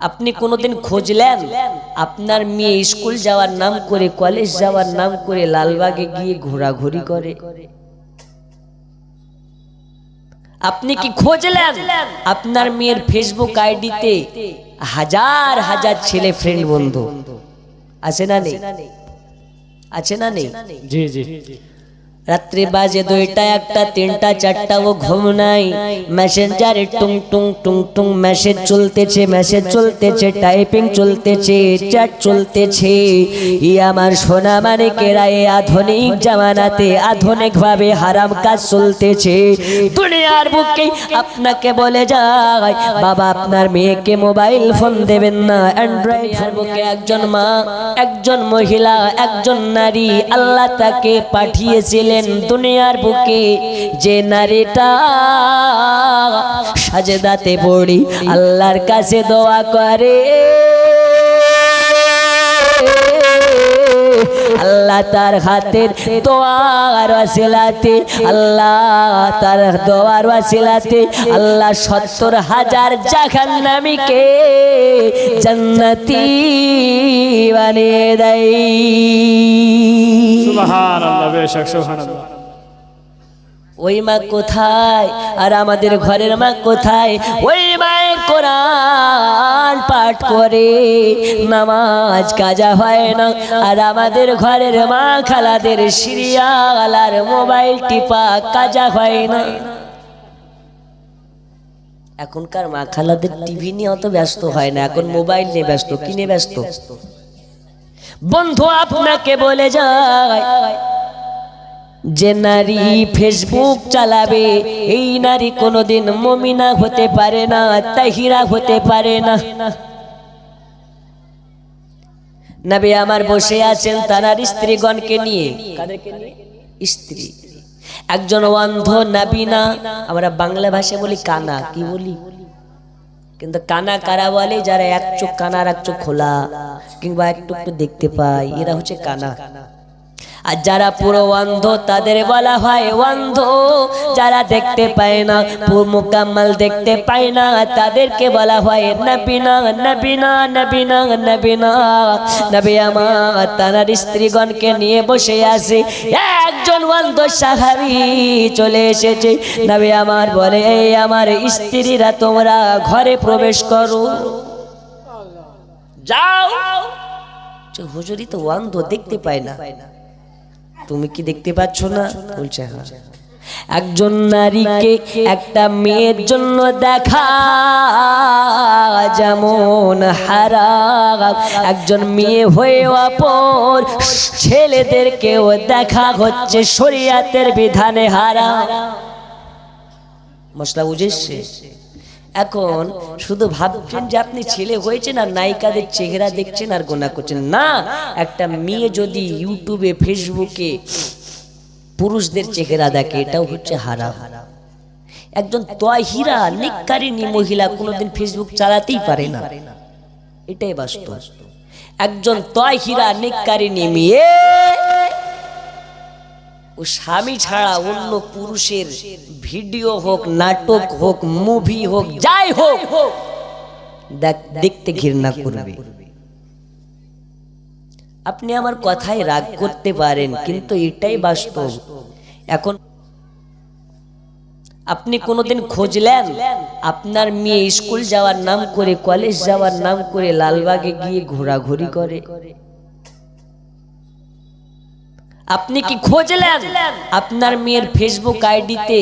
আপনি কোনোদিন খুঁজলেন? আপনার মেয়ে স্কুল যাওয়ার নাম করে কলেজ যাওয়ার নাম করে লালবাগে গিয়ে ঘোরাঘুরি করে। আপনি কি খুঁজলেন? আপনার মেয়ের ফেসবুক আইডিতে হাজার হাজার ছেলে ফ্রেন্ড বন্ধু। আছে না নেই? আছে না নেই? জি জি। রাত্রি বাজে দুইটা, একটা, তিনটা, চারটা, ও ঘুম নাই। মেসেঞ্জারে টুং টুং টুং টুং মেসেজ চলতেছে মেসেজ চলতেছে টাইপিং চলতেছে চ্যাট চলতেছে। ই আমার সোনা মানে কেরায়ে আধুনিক জামানাতে আধুনিকভাবে হারাম কাজ চলতেছে। দুনিয়ার বুকে আপনাকে বলে যায়, বাবা আপনার মেয়েকে মোবাইল ফোন দেবেন না। অ্যান্ড্রয়েড বুকে একজন মা, একজন মহিলা, একজন নারী, আল্লাহ তাকে পাঠিয়েছিলেন। দুনিয়ার বুকে যে নারীটা সাজেদাতে পড়ি, আল্লাহর কাছে দোয়া করে। আল্লাহ তার হাতের দোয়ার ওয়াসিলাতে, আল্লাহ তার দোয়ার ওয়াসিলাতে, আল্লাহ সত্তর হাজার জাহান্নামীকে জান্নাতি বানিয়ে দেয়। ওই মা কোথায়? আর আমাদের ঘরের মা কোথায়? ওই মায়ের কোরআন পাঠ করে। নামাজ কাজা হয় না। আর আমাদের ঘরের মা খালাদের সিরিয়াল আর মোবাইল টিপা কাজা হয় না। এখনকার মা খালাদের টিভি নিয়ে অত ব্যস্ত হয় না। এখন মোবাইল নিয়ে ব্যস্ত। কিনে ব্যস্ত? বন্ধু আপনাকে বলে যায়, যে নারী ফেসবুক চালাবে, এই নারী কোনোদিন মমিনা হতে পারে না, তাহিরা হতে পারে না। নবী আমার বসে আছেন তার স্ত্রীগণকে নিয়ে? স্ত্রী। একজন অন্ধ নাবিনা, আমরা বাংলা ভাষায় বলি কানা, কি বলি? কিন্তু কানা কারা বলে যারা এক চোখ কানা আর এক চোখ খোলা কিংবা একটু একটু দেখতে পায়, এরা হচ্ছে কানা। আর যারা পুরো অন্ধ তাদের বলা হয় অন্ধ। যারা দেখতে পায় না পুরো মোকাম্মল দেখতে পায় না তাদেরকে বলা হয় নবিনা নবিনা নবিনা নবিনা। নবী আমার তার স্ত্রীগণকে নিয়ে বসে আছে। একজন অন্ধ সাহাবি চলে এসেছে। নবী আমার বলে এই আমার স্ত্রীরা তোমরা ঘরে প্রবেশ করো। যাও। হুজুরি তো অন্ধ দেখতে পায় না। তুমি কি দেখতে পাচ্ছ না? বলছে হ্যাঁ। একজন নারীকে একটা মেয়ের জন্য দেখা যেমন হারাম। একজন মেয়ে হয়ে অপর ছেলেদেরকেও দেখা হচ্ছে শরিয়াতের বিধানে হারা মশলা বুঝেছে? এখন শুধু ভাবছেন যে আপনি ছেলে হয়েছেন আর নায়িকাদের চেহারা দেখছেন আর গোনা করছেন। না, একটা মেয়ে যদি ইউটিউবে, ফেসবুকে পুরুষদের চেহারা দেখে, এটাও হচ্ছে হারা একজন তহিরা নিকারিনী মহিলা কোনোদিন ফেসবুক চালাতেই পারে না। এটাই বাস্তব। একজন তহিরা নিকারিনী মেয়ে ও স্বামী ছাড়া অন্য পুরুষের ভিডিও হোক, নাটক হোক মুভি হোক, যাই হোক দেখতে ঘৃণা করবে। আপনি আমার কথায় রাগ করতে পারেন, কিন্তু এটাই বাস্তব। এখন আপনি কোনোদিন খুঁজলেন? আপনার মেয়ে স্কুল যাওয়ার নাম করে কলেজ যাওয়ার নাম করে লালবাগে গিয়ে ঘোরাঘুরি করে। আপনি কি খোঁজলেন? আপনার মেয়ের ফেসবুক আইডিতে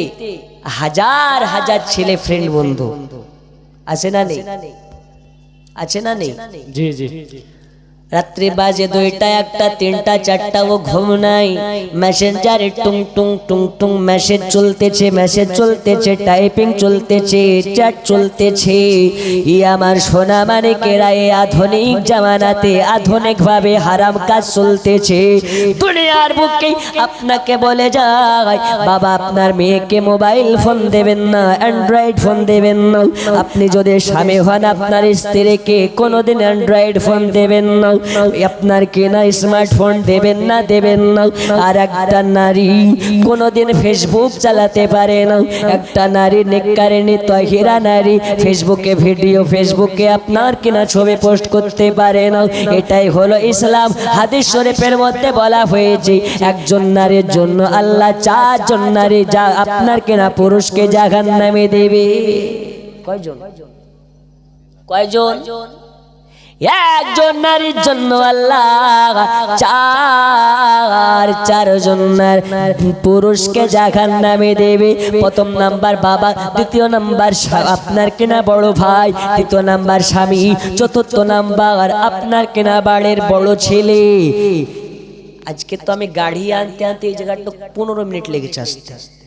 হাজার হাজার ছেলে ফ্রেন্ড বন্ধু। আছে না নেই? আছে না নেই? জি জি। রাত্রি বাজে দুইটা, একটা, তিনটা, চারটা, ও ঘুম নাই। মেসেঞ্জারে টুং টুং টুং টুং মেসেজ চলতেছে মেসেজ চলতেছে টাইপিং চলতেছে চ্যাট চলতেছে। ই আমার সোনা মানে কেরায়ে আধুনিক জামানাতে আধুনিক ভাবে হারাম কাজ চলতেছে। দুনিয়ার বুকে আপনাকে বলে যায়, বাবা আপনার মেয়েকে মোবাইল ফোন দেবেন না, অ্যান্ড্রয়েড ফোন দেবেন না। আপনি যদি স্বামী হন, আপনার স্ত্রীকে কোনোদিন অ্যান্ড্রয়েড ফোন দেবেন না। আপনার কেনা স্মার্টফোন দেবেন না দেবেন না আর একটা নারী কোনোদিন ফেসবুক চালাতে পারে না একটা নারী নেককারিনী তহিরা নারী ফেসবুকে ভিডিও ফেসবুকে আপনার কেনা ছবি পোস্ট করতে পারে না এটাই হলো ইসলাম। হাদিস শরীফের মধ্যে বলা হয়েছে, একজন নারীর জন্য আল্লাহ চারজন নারী যা আপনার কেনা পুরুষকে জাহান নামে দেবে। কয়জন? কয়জন? একজন নারীর জন্য আল্লাহ, চার, চারজন পুরুষকে জাহান নামে দেবে। প্রথম নাম্বার বাবা, দ্বিতীয় নাম্বার আপনার কেনা বড় ভাই, তৃতীয় নাম্বার স্বামী, চতুর্থ নাম্বার আপনার কেনা বাড়ির বড় ছেলে। আজকে তো আমি গাড়ি আনতে আনতে এই জায়গাটা পনেরো মিনিট লেগেছে আসতে আসতে।